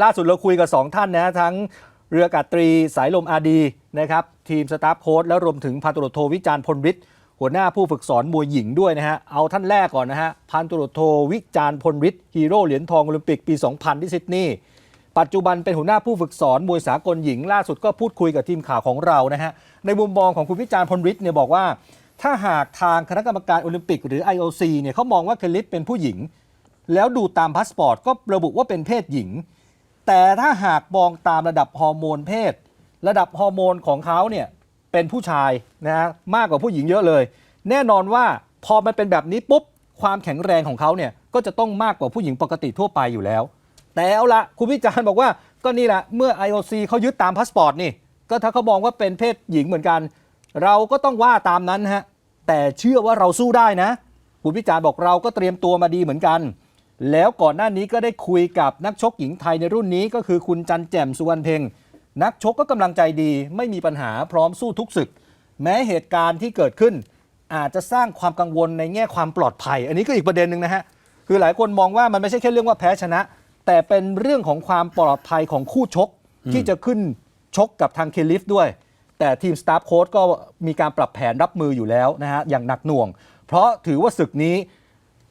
ล่าสุดเราคุยกับ 2 ท่านนะทั้งเรือกาตรีสายลมอาดีนะครับทีมสตาฟโค้ชแล้วรวมถึงพันตรวจโทวิจารณ์พลฤทธิ์หัวหน้าผู้ฝึกสอนมวยหญิงด้วยนะฮะเอาท่านแรกก่อนนะฮะพันตรวจโทวิจารณ์พลฤทธิ์ฮีโร่เหรียญทองโอลิมปิกปี 2000 ที่ซิดนีย์ปัจจุบันเป็นหัวหน้าผู้ฝึกสอนมวยสากลหญิง ล่าสุดก็พูดคุยกับทีมข่าวของเรานะฮะในมุมมองของคุณวิจารณ์พลฤทธิ์เนี่ยบอกว่า ถ้าหากทางคณะกรรมการโอลิมปิก หรือ IOC เนี่ยเขามองว่าเคลลิฟเป็นผู้หญิง แล้วดูตามพาสปอร์ตก็ระบุว่าเป็นเพศหญิง แต่ถ้าหากมองตามระดับฮอร์โมนเพศ ระดับฮอร์โมนของเขาเนี่ยเป็นผู้ชายนะฮะมากกว่าผู้หญิงเยอะเลย แน่นอนว่าพอมันเป็นแบบนี้ปุ๊บความแข็งแรงของเขาเนี่ยก็จะต้องมากกว่าผู้หญิงปกติทั่วไปอยู่แล้ว แต่เอาละคุณวิจารณ์บอกว่าก็นี่แหละเมื่อ IOC เขายึดตามพาสปอร์ตนี่ ก็ถ้าเขามองว่าเป็นเพศหญิงเหมือนกัน เราก็ต้องว่าตามนั้นฮะแต่เชื่อว่าเราสู้ได้นะคุณวิจารณ์บอกเราก็เตรียมตัวมาดีเหมือนกัน แล้วก่อนหน้านี้ก็ได้คุยกับนักชกหญิงไทยในรุ่นนี้ก็คือคุณจันแจ่มสุวรรณเพ็งนักชกก็กำลังใจดี ไม่มีปัญหาพร้อมสู้ทุกศึก แม้เหตุการณ์ที่เกิดขึ้น อาจจะสร้างความกังวลในแง่ความปลอดภัย อันนี้ก็อีกประเด็นหนึ่งนะฮะคือหลายคนมองว่ามันไม่ใช่แค่เรื่องว่าแพ้ชนะ แต่เป็นเรื่องของความปลอดภัยของคู่ชกที่จะขึ้นชกกับทางเคลิฟด้วย แต่ทีมสตาฟโค้ชก็มีการปรับแผนรับมืออยู่แล้วนะฮะอย่างหนักหน่วง เพราะถือว่าศึกนี้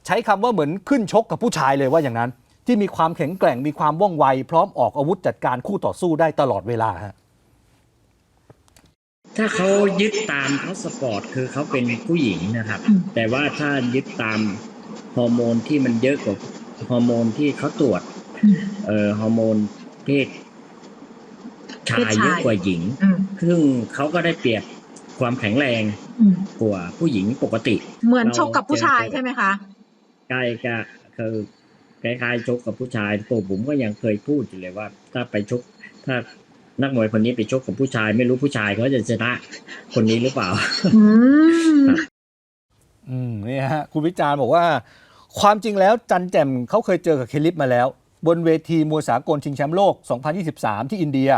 ใช้คำว่าเหมือนขึ้นชกกับผู้ชายเลยว่าอย่างนั้น ที่มีความแข็งแกร่งมีความว่องไว พร้อมออกอาวุธจัดการคู่ต่อสู้ได้ตลอดเวลาฮะถ้าเขายึดตามเขาสปอร์ตคือเขาเป็นผู้หญิงนะครับอืมแต่ว่าถ้ายึดตามฮอร์โมนที่มันเยอะกว่าฮอร์โมนที่เขาตรวจอืมเอ่อฮอร์โมนเพศชาเพศยชายเยอะกว่าหญิงอืมซึ่งเขาก็ได้เปรียบความแข็งแรงอืมกว่าผู้หญิงปกติ เหมือนชกกับผู้ชายใช่ไหมคะ ใกล้ก็คือคล้ายๆชกกับผู้ชายตัวผมก็ยังเคยพูดอยู่เลยว่า ถ้าไปชกถ้านักมวยคนนี้ไปชกกับผู้ชาย ไม่รู้ผู้ชายเขาจะชนะคนนี้หรือเปล่า อืมอืมนี่ฮะคุณวิจารณ์บอกว่า ความจริงแล้วจันแจ่มเขาเคยเจอกับเคลิฟมาแล้ว บนเวทีมวยสากลชิงแชมป์โลก 2023 ที่อินเดีย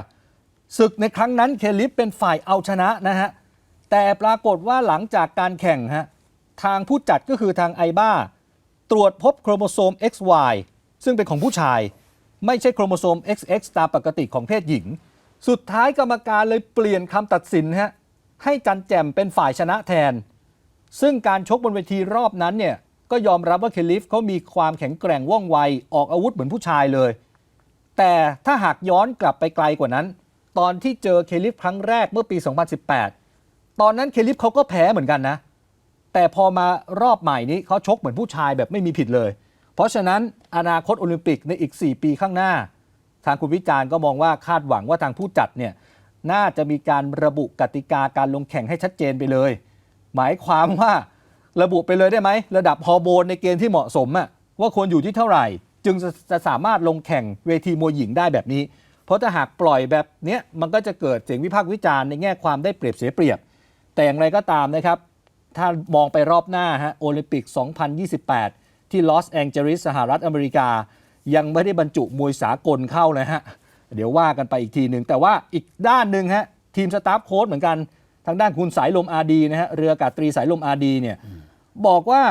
ศึกในครั้งนั้นเคลิฟเป็นฝ่ายเอาชนะนะฮะแต่ปรากฏว่าหลังจากการแข่งฮะทางผู้จัดก็คือทางไอบ้า ตรวจพบโครโมโซม XY ซึ่งเป็นของผู้ชาย ไม่ใช่โครโมโซม XX ตามปกติของเพศหญิง สุดท้ายกรรมการเลยเปลี่ยนคำตัดสินฮะให้จันแจ่มเป็นฝ่ายชนะแทน ซึ่งการชกบนเวทีรอบนั้นเนี่ยก็ยอมรับว่าเคลิฟเขามีความแข็งแกร่งว่องไวออกอาวุธเหมือนผู้ชายเลย แต่ถ้าหากย้อนกลับไปไกลกว่านั้น ตอนที่เจอเคลิฟครั้งแรกเมื่อปี 2018 ตอนนั้นเคลิฟเขาก็แพ้เหมือนกันนะ แต่พอมารอบใหม่นี้เขาชกเหมือนผู้ชายแบบไม่มีผิดเลย เพราะฉะนั้นอนาคตโอลิมปิกในอีก 4 ปีข้างหน้า ทางคุณวิจารณ์ก็มองว่าคาดหวังว่าทางผู้จัดเนี่ยน่าจะมีการระบุกติกาการลงแข่งให้ชัดเจนไปเลย หมายความว่าระบุไปเลยได้ไหม ระดับฮอร์โมนในเกณฑ์ที่เหมาะสมอะว่าควรอยู่ที่เท่าไหร่ จึงจะสามารถลงแข่งเวทีมวยหญิงได้แบบนี้ เพราะถ้าหากปล่อยแบบเนี้ยมันก็จะเกิดเสียงวิพากษ์วิจารณ์ในแง่ความได้เปรียบเสียเปรียบ แต่อย่างไรก็ตามนะครับ ถ้ามองไปรอบหน้าฮะโอลิมปิก 2028 ที่ลอสแองเจลิสสหรัฐอเมริกา ยังไม่ได้บรรจุมวยสากลเข้านะฮะ เดี๋ยวว่ากันไปอีกทีหนึ่งแต่ว่าอีกด้านหนึ่งฮะ ทีมสตาฟโค้ชเหมือนกัน ทางด้านคุณสายลมอาดีนะฮะ เรืออากาศตรีสายลมอาดีเนี่ย บอกว่า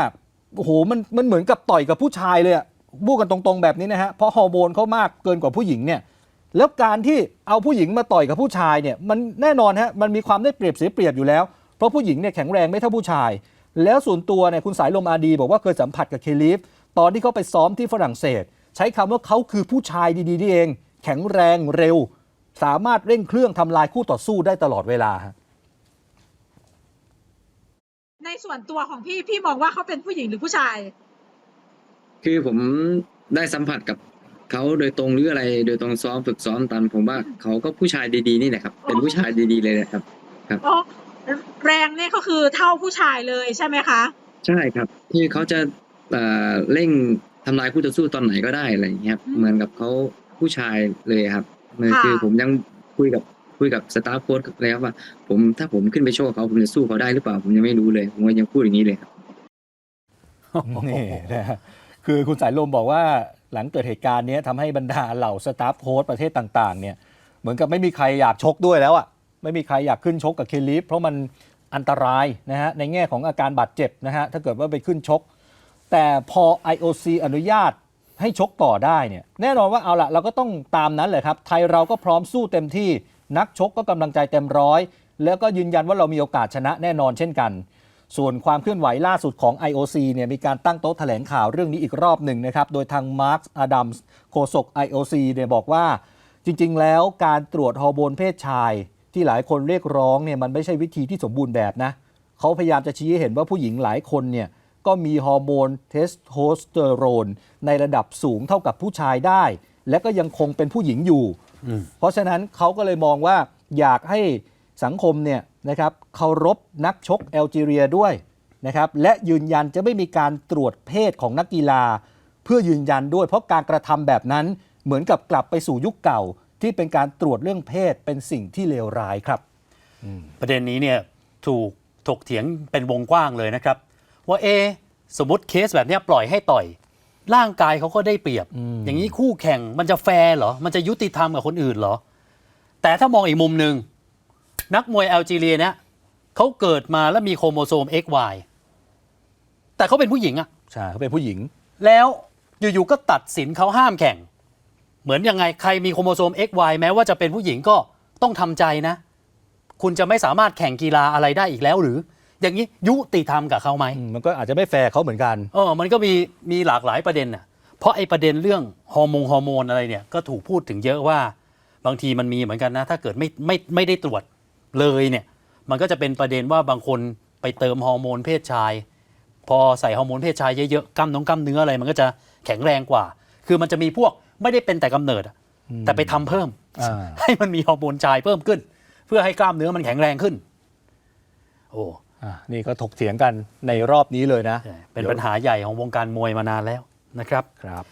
โอ้โหมันมันเหมือนกับต่อยกับผู้ชายเลยอะพูดกันตรงๆแบบนี้นะฮะเพราะฮอร์โมนเขามากเกินกว่าผู้หญิงเนี่ยแล้วการที่เอาผู้หญิงมาต่อยกับผู้ชายเนี่ยมันแน่นอนฮะมันมีความได้เปรียบเสียเปรียบอยู่แล้ว ราะผู้หญิงเนี่ยแข็งแรงไม่เท่าผู้ชาย แล้วส่วนตัวเนี่ยคุณสายลมอาดีบอกว่าเคยสัมผัสกับเคลิฟตอนที่เขาไปซ้อมที่ฝรั่งเศส ใช้คำว่าเขาคือผู้ชายดีๆนี่เอง แข็งแรงเร็ว สามารถเร่งเครื่องทำลายคู่ต่อสู้ได้ตลอดเวลาฮะในส่วนตัวของพี่พี่มองว่าเขาเป็นผู้หญิงหรือผู้ชาย คือผมได้สัมผัสกับเขาโดยตรงหรืออะไรโดยตรงซ้อมฝึกซ้อมตามผมว่าเขาก็ผู้ชายดีๆนี่แหละครับ เป็นผู้ชายดีๆเลยนะครับโอ้ แรงเนี่ยก็คือเท่าผู้ชายเลยใช่ไหมคะใช่ครับ ที่เขาจะเอ่อเร่งทำลายคู่ต่อสู้ตอนไหนก็ได้อะไรอย่างเงี้ยครับเหมือนกับเขาผู้ชายเลยครับมันคือผมยังคุยกับคุยกับสตาฟโค้ชแล้วว่า ผมถ้าผมขึ้นไปโชว์เขาผมจะสู้เขาได้หรือเปล่าผมยังไม่รู้เลย ผมก็ยังพูดอย่างนี้เลยครับนี่นะฮะคือคุณสายลมบอกว่าหลังเกิดเหตุการณ์เนี้ยทำให้บรรดาเหล่าสตาฟโค้ชประเทศต่าง ๆ เนี่ย เหมือนกับไม่มีใครอยากชกด้วยแล้วอะ่ะ ไม่มีใครอยากขึ้นชกกับเคลิฟเพราะมันอันตรายนะฮะในแง่ของอาการบาดเจ็บนะฮะถ้าเกิดว่าไปขึ้นชก แต่พอ IOC อนุญาตให้ชกต่อได้เนี่ยแน่นอนว่าเอาละเราก็ต้องตามนั้นเลยครับ ไทยเราก็พร้อมสู้เต็มที่นักชกก็กำลังใจเต็มร้อย แล้วก็ยืนยันว่าเรามีโอกาสชนะแน่นอนเช่นกัน ส่วนความเคลื่อนไหวล่าสุดของ IOC เนี่ยมีการตั้งโต๊ะแถลงข่าวเรื่องนี้อีกรอบหนึ่งนะครับ โดยทางมาร์คอดัมส์โฆษก IOC เนี่ยบอกว่าจริง ๆ แล้วการตรวจฮอร์โมนเพศชาย ที่หลายคนเรียกร้องเนี่ยมันไม่ใช่วิธีที่สมบูรณ์แบบนะเขาพยายามจะชี้ให้เห็นว่าผู้หญิงหลายคนเนี่ยก็มีฮอร์โมนเทสโทสเตอโรนในระดับสูงเท่ากับผู้ชายได้ และก็ยังคงเป็นผู้หญิงอยู่อืมเพราะฉะนั้นเขาก็เลยมองว่าอยากให้สังคมเนี่ยนะครับเคารพนักชกแอลจีเรียด้วยนะครับและยืนยันจะไม่มีการตรวจเพศของนักกีฬา เพื่อยืนยันด้วยเพราะการกระทำแบบนั้นเหมือนกับกลับไปสู่ยุคเก่า ที่เป็นการตรวจเรื่องเพศเป็นสิ่งที่เลวร้ายครับ ประเด็นนี้เนี่ยถูกถกเถียงเป็นวงกว้างเลยนะครับ ว่าเอะสมมติเคสแบบเนี้ยปล่อยให้ต่อย ร่างกายเขาก็ได้เปรียบอืมอย่างนี้คู่แข่งมันจะแฟร์เหรอ มันจะยุติธรรมกับคนอื่นเหรอ แต่ถ้ามองอีกมุมหนึ่งนักมวยแอลจีเรียเนี่ยเขาเกิดมาแล้วมีโครโมโซม XY แต่เขาเป็นผู้หญิงอะใช่เขาเป็นผู้หญิง แล้วอยู่ๆก็ตัดสินเขาห้ามแข่ง เหมือนยังไงใครมีโครโมโซม XY แม้ว่าจะเป็นผู้หญิงก็ต้องทำใจนะ คุณจะไม่สามารถแข่งกีฬาอะไรได้อีกแล้วหรือ อย่างนี้ยุติธรรมกับเขาไหมอืมมันก็อาจจะไม่แฟร์เขาเหมือนกันเออมันก็มีมีหลากหลายประเด็นน่ะเพราะไอ้ประเด็นเรื่องฮอร์โมนฮอร์โมนอะไรเนี่ยก็ถูกพูดถึงเยอะว่าบางทีมันมีเหมือนกันนะ ถ้าเกิดไม่ไม่ไม่ได้ตรวจเลยเนี่ย มันก็จะเป็นประเด็นว่าบางคนไปเติมฮอร์โมนเพศชาย พอใส่ฮอร์โมนเพศชายเยอะๆกล้ามน้องกล้ามเนื้ออะไร มันก็จะแข็งแรงกว่า คือมันจะมีพวก ไม่ได้เป็นแต่กำเนิดอะแต่ไปทำเพิ่มอ่าให้มันมีฮอร์โมนชายเพิ่มขึ้น เพื่อให้กล้ามเนื้อมันแข็งแรงขึ้น โอ้อะนี่ก็ถกเถียงกันในรอบนี้เลยนะใช่เป็นปัญหาใหญ่ของวงการมวยมานานแล้วนะครับครับ